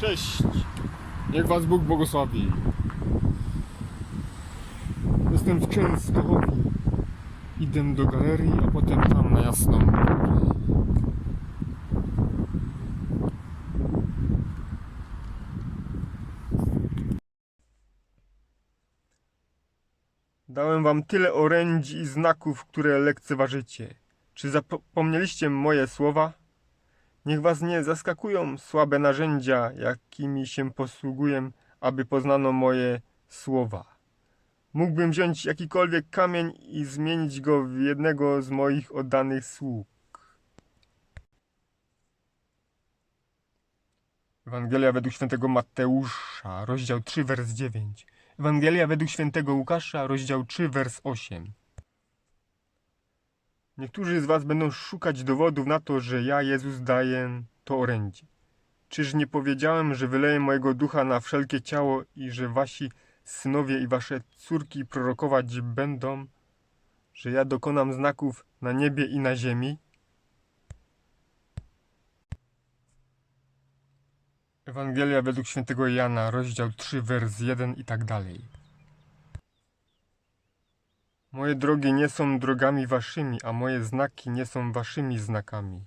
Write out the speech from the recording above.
Cześć! Niech Was Bóg błogosławi. Jestem w Częstochowie. Idę do galerii, a potem tam na Jasną. Dałem Wam tyle orędzi i znaków, które lekceważycie. Czy zapomnieliście moje słowa? Niech was nie zaskakują słabe narzędzia, jakimi się posługuję, aby poznano moje słowa. Mógłbym wziąć jakikolwiek kamień i zmienić go w jednego z moich oddanych sług. Ewangelia według świętego Mateusza, rozdział 3, wers 9. Ewangelia według świętego Łukasza, rozdział 3, wers 8. Niektórzy z was będą szukać dowodów na to, że ja, Jezus, daję to orędzie. Czyż nie powiedziałem, że wyleję mojego ducha na wszelkie ciało i że wasi synowie i wasze córki prorokować będą, że ja dokonam znaków na niebie i na ziemi? Ewangelia według świętego Jana, rozdział 3, wers 1 i tak dalej. Moje drogi nie są drogami waszymi, a moje znaki nie są waszymi znakami.